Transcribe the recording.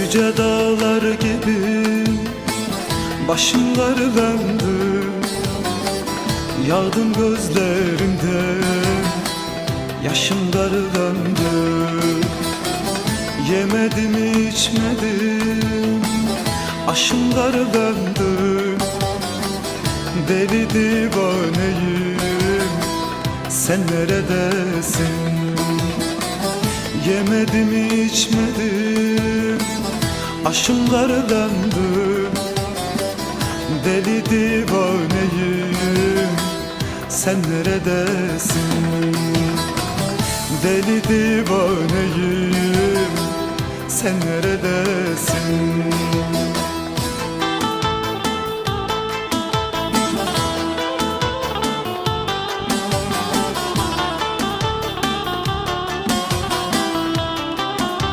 Yüce dağlar gibi Başım döndü Yağdım gözlerimde Yaşım döndü Yemedim içmedim Aşım döndü Deli divaneyim Sen neredesin? Yemedim içmedim Aşım döndü Deli divaneyim. Sen neredesin? Deli divaneyim. Sen neredesin